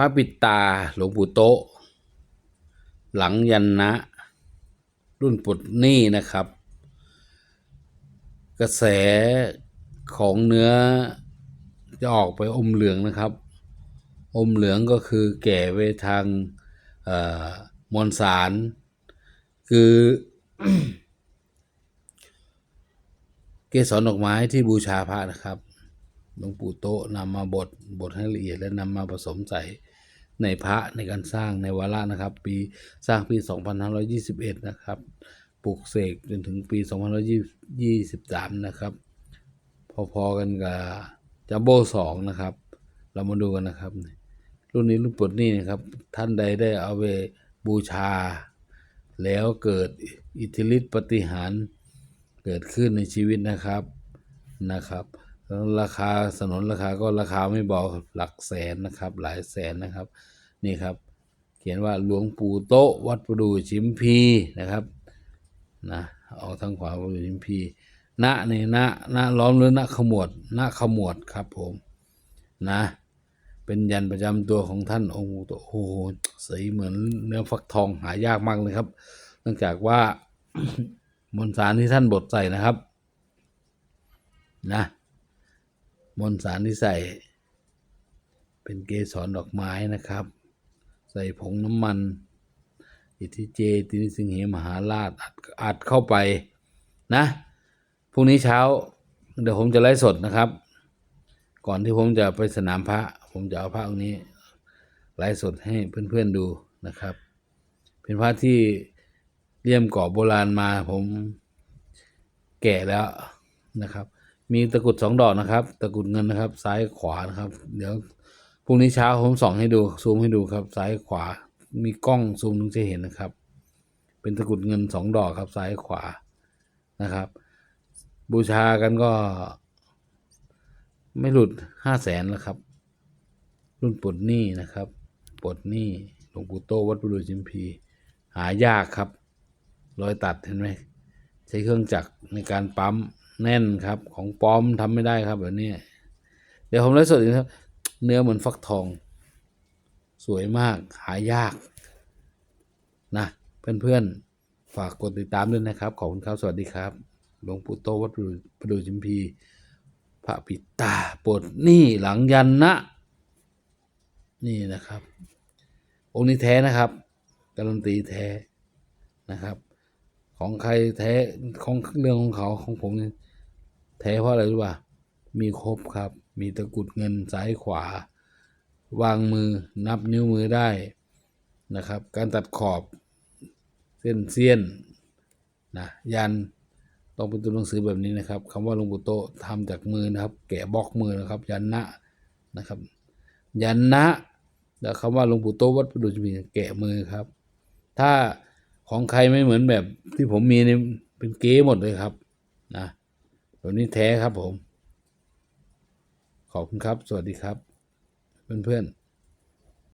ระปิตาหลวงปู่โตหลังยันนะ รุ่นปลดหนี้นะครับ กระแสของเนื้อจะออกไปอมเหลืองนะครับ อมเหลืองก็คือแก่ไปทางมวลสาร คือเกสรดอกไม้ที่บูชาพระนะครับ หลวงปู่โตนำมาบดบดให้ละเอียดและนำมาผสมใส่ ในพระในการสร้างในวาระนะครับ ปีสร้างปี 2521 นะครับปลูกเสกจนถึงปี 2523 นะครับ พอๆกันกับจัมโบ้สองนะครับ เรามาดูกันนะครับ รุ่นนี้รุ่นปลดนี้นะครับ ท่านใดได้เอาไปบูชา แล้วเกิดอิทธิฤทธิปฏิหารเกิดขึ้นในชีวิตนะครับนะครับ ราคาสนนราคาก็ราคาไม่เบาครับหลักแสนนะครับ หลายแสนนะครับ นี่ครับ เขียนว่าหลวงปู่โต๊ะวัดประดู่ชิมพีนะครับนะเอาทางขวาประดู่ชิมพีณนี่ณณล้อมหรือณขมวดณขมวดครับผมนะ เป็นยันประจำตัวของท่านองค์ปู่โตโอ้โหสีเหมือนเนื้อฟักทองหายากมากเลยครับเนื่องจากว่ามวลสารที่ท่านบดใส่นะครับ นะ มวลสารที่ใส่ เป็นเกสรดอกไม้นะครับ ใส่ผงน้ำมัน อิทธิเจตินิสิงเหมหาราชอัดอัดเข้าไปนะพรุ่งนี้เช้า เดี๋ยวผมจะไลฟ์สดนะครับ ก่อนที่ผมจะไปสนามพระ ผมจะเอาพระองค์นี้ไลฟ์สดให้เพื่อนๆดูนะครับ เป็นพระที่เลี่ยมกรอบโบราณมาผมแก่แล้วนะครับ มีตะกุดสองดอกนะครับ ตะกุดเงินนะครับ ซ้ายขวานะครับ เดี๋ยวพรุ่งนี้เช้าผมส่องให้ดูซูมให้ดูครับ ซ้ายขวา มีกล้องซูมถึงจะเห็นนะครับ เป็นตะกุดเงินสองดอกครับ ซ้ายขวานะครับ บูชากันก็ ไม่หลุดห้าแสนแล้วครับ รุ่นปลดหนี้นะครับปลดหนี้หลวงปู่โตวัดประดู่จิมพี หายากครับ รอยตัดเห็นไหมใช้เครื่องจักรในการปั๊ม แน่นครับ ของปลอมทำไม่ได้ครับแบบนี้ เดี๋ยวผมไลฟ์สดอีกครับ เนื้อเหมือนฟักทอง สวยมาก หายาก นะ เพื่อนๆ ฝากกดติดตามด้วยนะครับ ขอบคุณครับ สวัสดีครับ หลวงปู่โตวัดประดู่จิมพี พระปิตาปลดนี้หลังยันนะ นี่นะครับ องค์นี้แท้นะครับการันตีแท้นะครับ ของใครแท้ของเรื่องของเขาของผมเนี่ย แท้เพราะอะไรรู้ป่ะมีครบครับ มีตะกุดเงินซ้ายขวา วางมือนับนิ้วมือได้นะครับ การตัดขอบเส้นเสี้ยนนะยันต้องเป็นตัวหนังสือแบบนี้นะครับคำว่าหลวงปู่โตทำจากมือนะครับ แกะบล็อกมือนะครับ ยันนะนะครับ ยันนะแล้วคำว่าหลวงปู่โตวัดประดู่จิมีแกะมือครับ ถ้าของใครไม่เหมือนแบบที่ผมมีเนี่ยเป็นเก๊หมดเลยครับนะ ตัวนี้แท้ครับผม ขอบคุณครับ สวัสดีครับ เพื่อนๆ